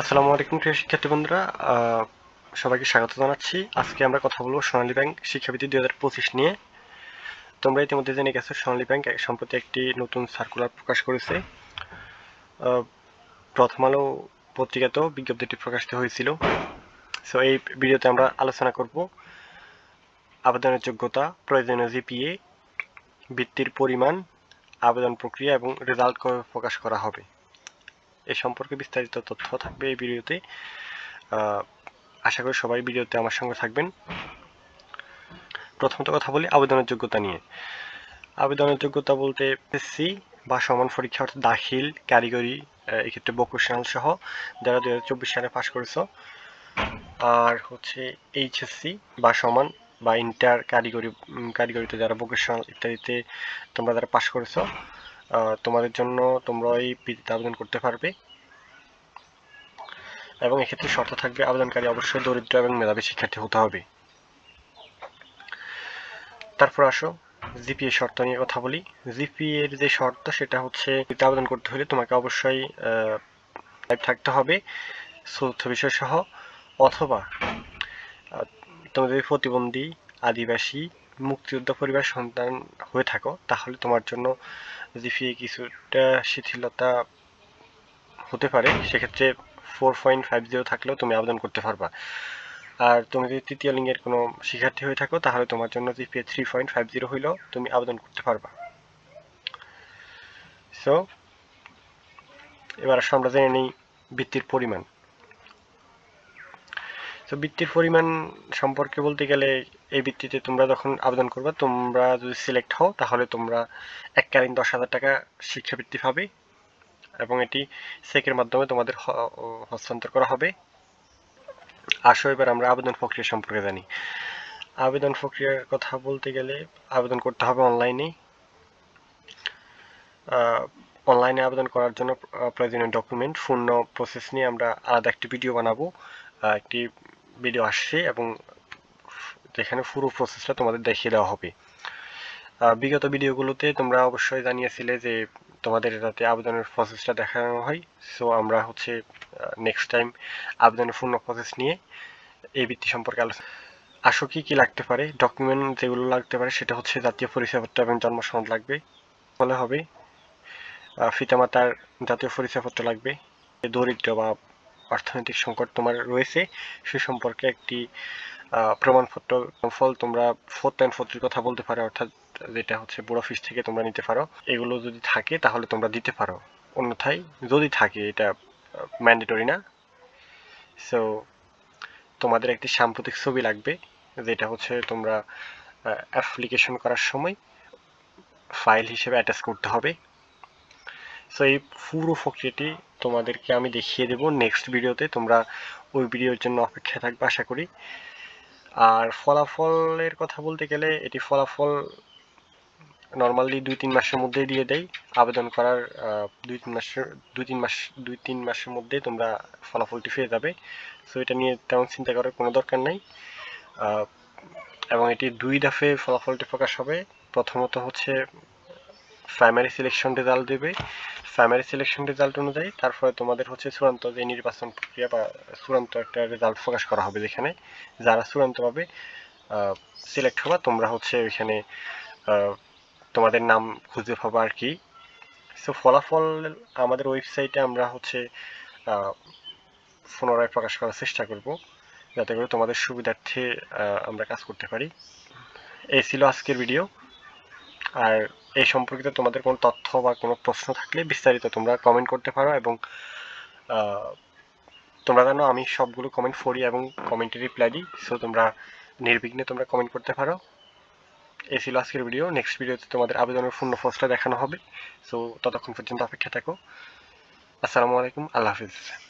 আসসালামু আলাইকুম প্রিয় শিক্ষার্থী বন্ধুরা সবাইকে স্বাগত জানাচ্ছি। আজকে আমরা কথা বলব সোনালী ব্যাংক শিক্ষাবৃত্তি দুই হাজার পঁচিশ নিয়ে। তোমরা ইতিমধ্যে জেনে গেছো, সোনালী ব্যাংক সম্প্রতি একটি নতুন সার্কুলার প্রকাশ করেছে। প্রথম আলো পত্রিকাতেও বিজ্ঞপ্তিটি প্রকাশিত হয়েছিল। সো এই ভিডিওতে আমরা আলোচনা করব আবেদনের যোগ্যতা, প্রয়োজনীয় জিপিএ বৃত্তির পরিমাণ, আবেদন প্রক্রিয়া এবং রেজাল্ট প্রকাশ করা হবে। এ সম্পর্কে বিস্তারিত তথ্য থাকবে এই ভিডিওতে। আশা করি সবাই ভিডিওতে আমার সঙ্গে থাকবেন। প্রথমত কথা বলি আবেদনের যোগ্যতা নিয়ে। আবেদনের যোগ্যতা বলতে এসসি বা সমান পরীক্ষা অর্থাৎ দাখিল কারিগরি এক্ষেত্রে ভোকেশনাল সহ যারা দু হাজার চব্বিশ সালে পাশ করেছ, আর হচ্ছে এইচএসসি বা সমান বা ইন্টার কারিগরি কারিগরিতে যারা ভোকেশনাল ইত্যাদিতে তোমরা যারা পাশ করেছ তোমাদের জন্য তোমরা ওই পিতে আবেদন করতে পারবে। এবং এক্ষেত্রে শর্ত থাকবে আবেদনকারী অবশ্যই দরিদ্র এবং মেধাবী শিক্ষার্থী হতে হবে। তারপর আসো জিপিএ শর্ত নিয়ে কথা বলি। জিপিএ এর যে শর্ত সেটা হচ্ছে আবেদন করতে হলে তোমাকে অবশ্যই থাকতে হবে চতুর্থ বিষয় সহ অথবা আহ, তুমি যদি প্রতিবন্ধী আদিবাসী মুক্তিযোদ্ধা পরিবার সন্তান হয়ে থাকো তাহলে তোমার জন্য জিপিএ কিছুটা শিথিলতা হতে পারে, সেক্ষেত্রে ফোর পয়েন্ট ফাইভ জিরো থাকলেও তুমি আবেদন করতে পারবা। আর তুমি যদি তৃতীয় লিঙ্গের কোনো শিক্ষার্থী হয়ে থাকো, তাহলে তোমার জন্য GPA three point five zero হইলেও তুমি আবেদন করতে পারবা। সো এবার আসো আমরা জেনে নিই বৃত্তির পরিমাণ। তো বৃত্তির পরিমাণ সম্পর্কে বলতে গেলে এই বৃত্তিতে তোমরা যখন আবেদন করবে, তোমরা যদি সিলেক্ট হও, তাহলে তোমরা এককালীন দশ হাজার টাকা শিক্ষাবৃত্তি পাবে এবং এটি চেকের মাধ্যমে তোমাদের হস্তান্তর করা হবে। আসো, এবার আমরা আবেদন প্রক্রিয়া সম্পর্কে জানি। আবেদন প্রক্রিয়ার কথা বলতে গেলে আবেদন করতে হবে অনলাইনে অনলাইনে আবেদন করার জন্য প্রয়োজনীয় ডকুমেন্ট পূর্ণ প্রসেস নিয়ে আমরা আলাদা একটি ভিডিও বানাবো। একটি ভিডিও আসছে এবং যেখানে পুরো প্রসেসটা তোমাদের দেখিয়ে দেওয়া হবে। বিগত ভিডিওগুলোতে তোমরা অবশ্যই জানিয়েছিলে যে তোমাদের যাতে আবেদনের প্রসেসটা দেখানো হয়। সো আমরা হচ্ছে নেক্সট টাইম আবেদনের পূর্ণ প্রসেস নিয়ে এই বৃত্তি সম্পর্কে আলোচনা আসো কি কি লাগতে পারে ডকুমেন্ট যেগুলো লাগতে পারে সেটা হচ্ছে জাতীয় পরিচয়পত্র এবং জন্ম সনদ লাগবে। বলে হবে আহ, পিতামাতার জাতীয় পরিচয়পত্র লাগবে দরিদ্র বা অর্থনৈতিক সংকট তোমার রয়েছে, সে সম্পর্কে একটি প্রমাণপত্র, ফল তোমরা ফোর্থ অ্যান্ড ফোর্থের কথা বলতে পারো, অর্থাৎ যেটা হচ্ছে বুড়ো অফিস থেকে তোমরা নিতে পারো। এগুলো যদি থাকে তাহলে তোমরা দিতে পারো। অন্যথায় যদি থাকে এটা ম্যান্ডেটরি না। সো তোমাদের একটি সাম্প্রতিক ছবি লাগবে, যেটা হচ্ছে তোমরা অ্যাপ্লিকেশন করার সময় ফাইল হিসেবে অ্যাটাচ করতে হবে। সো এই পুরো প্রক্রিয়াটি তোমাদেরকে আমি দেখিয়ে দেব নেক্সট ভিডিওতে তোমরা ওই ভিডিওর জন্য অপেক্ষা থাকবে, আশা করি। আর ফলাফলের কথা বলতে গেলে, এটি ফলাফল নর্মালি দুই তিন মাসের মধ্যেই দিয়ে দেয় আবেদন করার দুই তিন মাসের, দুই তিন মাস, দুই তিন মাসের মধ্যেই তোমরা ফলাফলটি পেয়ে যাবে। সো এটা নিয়ে তেমন চিন্তা করার কোনো দরকার নাই। এবং এটি দুই দফে ফলাফলটি প্রকাশ হবে। প্রথমত হচ্ছে প্রাইমারি সিলেকশন রেজাল্ট দেবে। প্রাইমারি সিলেকশন রেজাল্ট অনুযায়ী, তারপরে তোমাদের হচ্ছে চূড়ান্ত যে নির্বাচন প্রক্রিয়া বা চূড়ান্ত একটা রেজাল্ট প্রকাশ করা হবে যেখানে, যারা চূড়ান্তভাবে সিলেক্ট হবা, তোমরা হচ্ছে ওইখানে তোমাদের নাম খুঁজে পাবা আর কি। সো ফলাফল আমাদের ওয়েবসাইটে আমরা হচ্ছে পুনরায় প্রকাশ করার চেষ্টা করব, যাতে করে তোমাদের সুবিধার্থে আমরা কাজ করতে পারি। এই ছিল আজকের ভিডিও আর এই সম্পর্কিত তোমাদের কোনো তথ্য বা কোনো প্রশ্ন থাকলে বিস্তারিত তোমরা কমেন্ট করতে পারো এবং তোমরা জানো আমি সবগুলো কমেন্ট পড়ি এবং কমেন্টে রিপ্লাই দিই সো তোমরা নির্বিঘ্নে তোমরা কমেন্ট করতে পারো। এই ছিল আজকের ভিডিও নেক্সট ভিডিওতে তোমাদের আবেদনের পূর্ণ ফোর্সটা দেখানো হবে সো ততক্ষণ পর্যন্ত অপেক্ষা থাকো। আসসালামু আলাইকুম, আল্লাহ হাফিজ।